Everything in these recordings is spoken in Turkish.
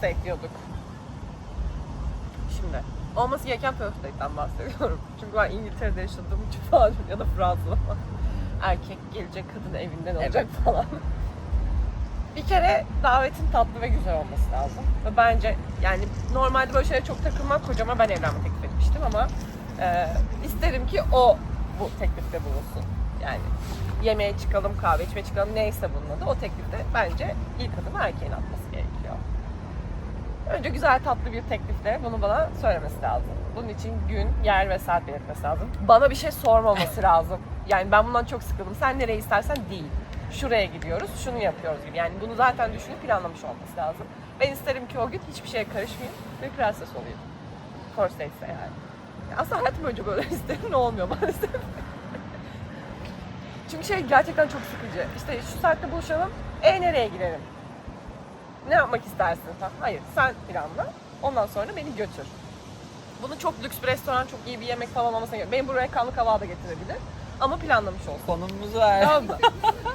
first date diyorduk. Şimdi olması gereken date'den bahsediyorum. Çünkü ben İngiltere'de yaşadığım için falan ya da Fransa'da. Erkek gelecek kadın evinden olacak falan. Bir kere davetin tatlı ve güzel olması lazım. Ve bence yani normalde böyle şeylere çok takılmam. Kocama ben evlenme teklif etmiştim ama e, isterim ki o bu teklifte bulunsun. Yani yemeğe çıkalım, kahve içmeye çıkalım neyse bunun adı o teklifte bence ilk adımı erkeğin atması gerekiyor. Önce güzel tatlı bir teklifle bunu bana söylemesi lazım. Bunun için gün, yer ve saat belirtmesi lazım. Bana bir şey sormaması lazım. Yani ben bundan çok sıkıldım. Sen nereye istersen değil. Şuraya gidiyoruz, şunu yapıyoruz gibi. Yani bunu zaten düşünüp planlamış olması lazım. Ben isterim ki o gün hiçbir şeye karışmayayım ve prenses olayım. First date'se yani. Aslında hayatım boyunca böyle isterim ne olmuyor maalesef. Çünkü şey gerçekten çok sıkıcı. İşte şu saatte buluşalım, e nereye gidelim? Ne yapmak istersin? Tamam. Hayır, sen planla. Ondan sonra beni götür. Bunu çok lüks bir restoran, çok iyi bir yemek falan olmasına gerek. Beni buraya kanlı da getirebilir. Ama planlamış olsun. Tamam mı?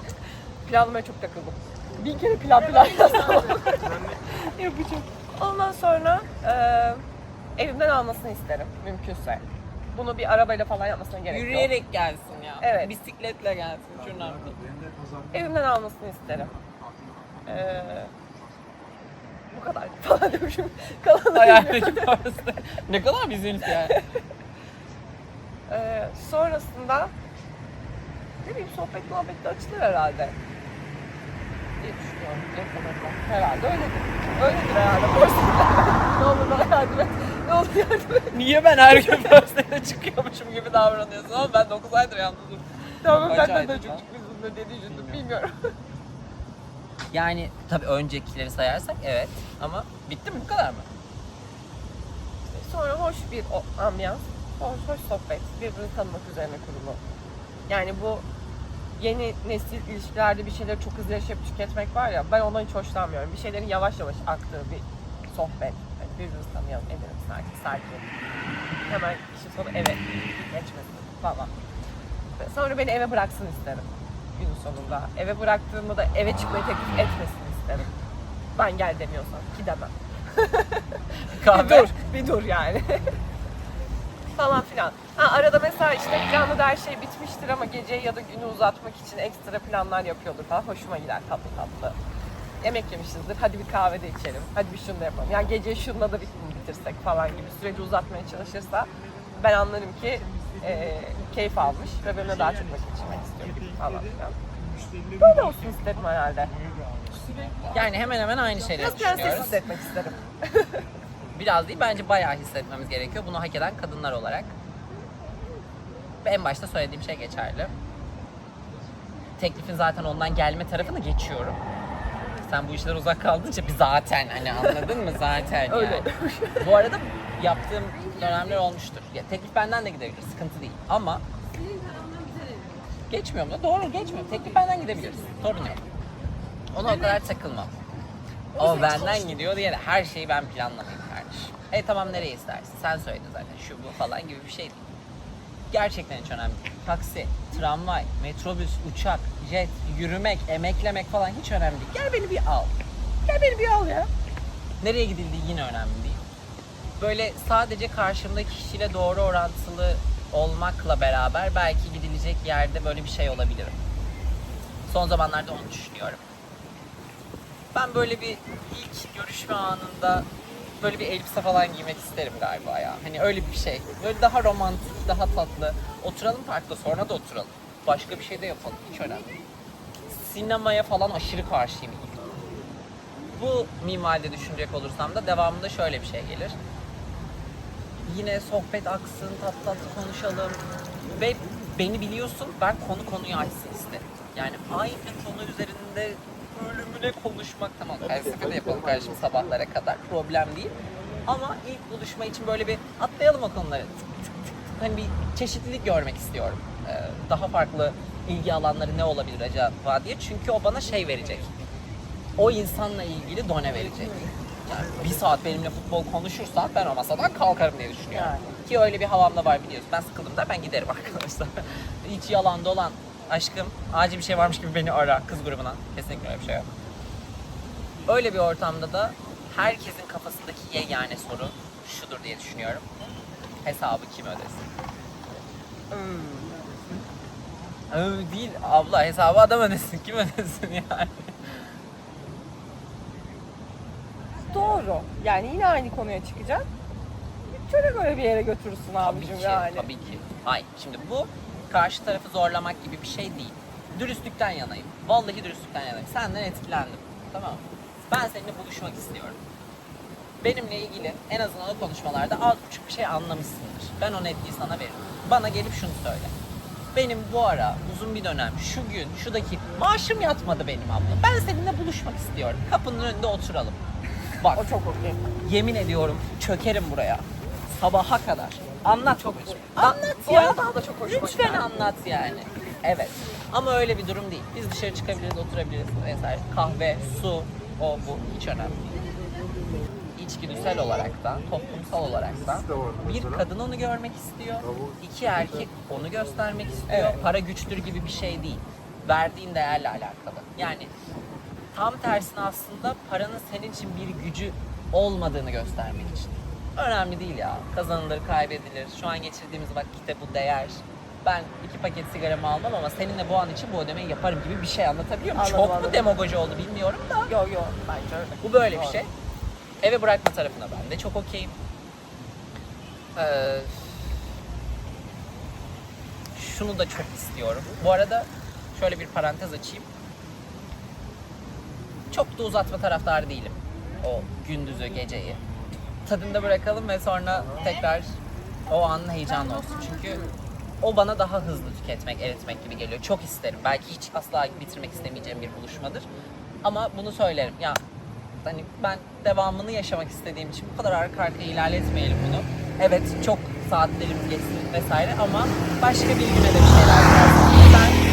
Planlamaya çok takıldım. Bin kere plan plan. Yapacağım. Ondan sonra e, evimden almasını isterim mümkünse. Bunu bir arabayla falan yapmasına gerek yok. Yürüyerek gelsin ya. Evet. Bisikletle gelsin. Çok önemli. Evimden almasını isterim. Ee, falan demişim. Kalanı Hayalindeki parası. ne kadar bizim yani. Ee, sonrasında ne bileyim sohbet muhabbet de açılır herhalde. diye düşünüyorum. Yakaladım. Herhalde öyledir. Öyledir herhalde. ne olur bana yardım et. Ne olur yardım et. Niye ben her gün first'e çıkıyormuşum gibi davranıyorsun ama ben 9 aydır yalnızım. Tamam Kaç benden de aydır lan? çıkmışsın dediği düşündüm. Bilmiyorum. Yani tabii öncekileri sayarsak evet ama bitti mi bu kadar mı? Sonra hoş bir ambiyans, hoş, hoş sohbet, birbirini tanımak üzerine kurulu. Yani bu yeni nesil ilişkilerde bir şeyleri çok hızlı yaşayıp tüketmek var ya, ben ondan hiç hoşlanmıyorum. Bir şeylerin yavaş yavaş aktığı bir sohbet. Yani birbirimizi tanıyalım, edelim sakin sakin. Hemen işin sonu eve geçmesin falan. Sonra beni eve bıraksın isterim günün sonunda. Eve bıraktığımda da eve çıkmayı teklif etmesin isterim. Ben gel demiyorsam ki demem. Bir Kahve. dur, bir dur yani. falan filan. Ha, arada mesela işte planlı her şey bitmiştir ama geceyi ya da günü uzatmak için ekstra planlar yapıyordur falan. Hoşuma gider tatlı tatlı. Yemek yemişizdir, hadi bir kahve de içelim, hadi bir şunu da yapalım. Yani gece şununla da bir bitirsek falan gibi süreci uzatmaya çalışırsa ben anlarım ki e, keyif almış ve benimle daha çok vakit geçirmek istiyor gibi falan filan. Böyle olsun isterim herhalde. Yani hemen hemen aynı şeyleri Biraz prenses düşünüyoruz. hissetmek isterim. Biraz değil bence bayağı hissetmemiz gerekiyor. Bunu hak eden kadınlar olarak. Ve en başta söylediğim şey geçerli. Teklifin zaten ondan gelme tarafını geçiyorum. Sen bu işler uzak kaldınca bir zaten hani anladın mı zaten Öyle yani. Bu arada yaptığım dönemler olmuştur. Ya teklif benden de gidebilir, sıkıntı değil. Ama geçmiyorum da doğru geçmiyorum. Teklif benden gidebilir. Sorun yok. Ona o kadar takılmam. Ama benden gidiyor diye de her şeyi ben planlamayayım kardeşim. E tamam nereye istersin? Sen söyledin zaten şu bu falan gibi bir şey değil. Gerçekten hiç önemli değil. Taksi, tramvay, metrobüs, uçak, jet, yürümek, emeklemek falan hiç önemli değil. Gel beni bir al. Gel beni bir al ya. Nereye gidildiği yine önemli. Böyle sadece karşımdaki kişiyle doğru orantılı olmakla beraber belki gidilecek yerde böyle bir şey olabilir. Son zamanlarda onu düşünüyorum. Ben böyle bir ilk görüşme anında böyle bir elbise falan giymek isterim galiba ya. Hani öyle bir şey. Böyle daha romantik, daha tatlı. Oturalım parkta sonra da oturalım. Başka bir şey de yapalım. Hiç önemli değil. Sinemaya falan aşırı karşıyım. Bu minvalde düşünecek olursam da devamında şöyle bir şey gelir. Yine sohbet aksın, tat tatlı konuşalım. Ve beni biliyorsun ben konu konuyu açsın isterim. Yani aynı konu üzerinde bölümüne konuşmak tamam felsefe de yapalım kardeşim sabahlara kadar problem değil. Ama ilk buluşma için böyle bir atlayalım o konuları. Tık tık tık tık. Hani bir çeşitlilik görmek istiyorum. Ee, daha farklı ilgi alanları ne olabilir acaba diye. Çünkü o bana şey verecek. O insanla ilgili done verecek. Yani bir saat benimle futbol konuşursa ben o masadan kalkarım diye düşünüyorum. Yani. Ki öyle bir havamda var biliyorsun. Ben sıkıldım da ben giderim arkadaşlar. Hiç yalan dolan. Aşkım acil bir şey varmış gibi beni ara kız grubuna. Kesinlikle öyle bir şey yok. Öyle bir ortamda da herkesin kafasındaki yegane soru şudur diye düşünüyorum. Hesabı kim ödesin? Hmm. Değil abla hesabı adam ödesin. Kim ödesin yani? Doğru. Yani yine aynı konuya çıkacak. Bütçene göre bir yere götürürsün abicim tabii ki, yani. tabii ki. Hayır, şimdi bu karşı tarafı zorlamak gibi bir şey değil. Dürüstlükten yanayım. Vallahi dürüstlükten yanayım. Senden etkilendim. Tamam mı? Ben seninle buluşmak istiyorum. Benimle ilgili en azından o konuşmalarda az buçuk bir şey anlamışsındır. Ben o netliği sana veririm. Bana gelip şunu söyle. Benim bu ara uzun bir dönem şu gün şu dakika maaşım yatmadı benim abla. Ben seninle buluşmak istiyorum. Kapının önünde oturalım. Bak O çok okey. yemin ediyorum çökerim buraya. Sabaha kadar. Anlat çok Anlat O ya. arada daha da çok hoşuma Lütfen gider. anlat yani. Evet. Ama öyle bir durum değil. Biz dışarı çıkabiliriz, oturabiliriz vesaire. Kahve, su, o bu hiç önemli değil. İçgüdüsel olarak da, toplumsal olarak da bir kadın onu görmek istiyor. iki erkek onu göstermek istiyor. Evet. Para güçtür gibi bir şey değil. Verdiğin değerle alakalı. Yani tam tersine aslında paranın senin için bir gücü olmadığını göstermek için. Önemli değil ya. Kazanılır, kaybedilir. Şu an geçirdiğimiz vakitte bu değer. Ben iki paket sigaramı almam ama seninle bu an için bu ödemeyi yaparım gibi bir şey anlatabiliyor muyum? Anladım, Çok mu demagoji oldu bilmiyorum da. Yo yo bence öyle. Bu böyle bir Doğru. şey. Eve bırakma tarafına ben de çok okeyim. Ee, şunu da çok istiyorum. Bu arada şöyle bir parantez açayım. Çok da uzatma taraftarı değilim. O gündüzü, geceyi. Tadında bırakalım ve sonra tekrar o anın heyecanı olsun. Çünkü o bana daha hızlı tüketmek, eritmek gibi geliyor. Çok isterim. Belki hiç asla bitirmek istemeyeceğim bir buluşmadır. Ama bunu söylerim. Ya hani ben devamını yaşamak istediğim için bu kadar arka arkaya ilerletmeyelim bunu. Evet çok saatlerimiz geçsin vesaire ama başka bir güne de bir şeyler yaparsın. Ben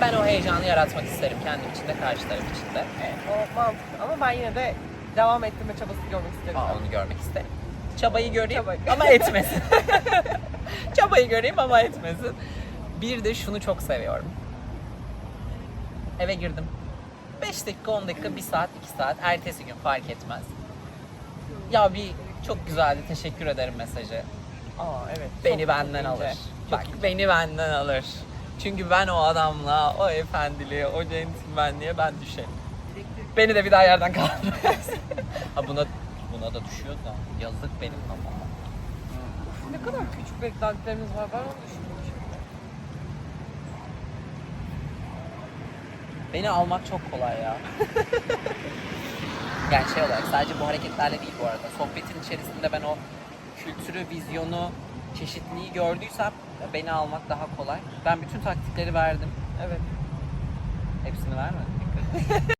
ben o heyecanı yaratmak isterim kendim için de karşı taraf için de. Evet, o mantıklı. Ama ben yine de devam ettirme çabası görmek isterim. Aa, onu görmek isterim. Çabayı göreyim Çabayı. ama etmesin. Çabayı göreyim ama etmesin. Bir de şunu çok seviyorum. Eve girdim. 5 dakika, 10 dakika, 1 saat, 2 saat. Ertesi gün fark etmez. Ya bir çok güzeldi, teşekkür ederim mesajı. Aa evet. Beni benden alır. Bak beni benden alır. Çünkü ben o adamla, o efendiliğe, o centilmenliğe ben düşerim. Beni de bir daha yerden kaldırmaz. ha buna buna da düşüyor da yazık benim kafama. Ne kadar küçük beklentilerimiz var ben onu şimdi. Beni almak çok kolay ya. yani şey olarak sadece bu hareketlerle değil bu arada. Sohbetin içerisinde ben o kültürü, vizyonu, çeşitliliği gördüysem beni almak daha kolay. Ben bütün taktikleri verdim. Evet. Hepsini vermedim.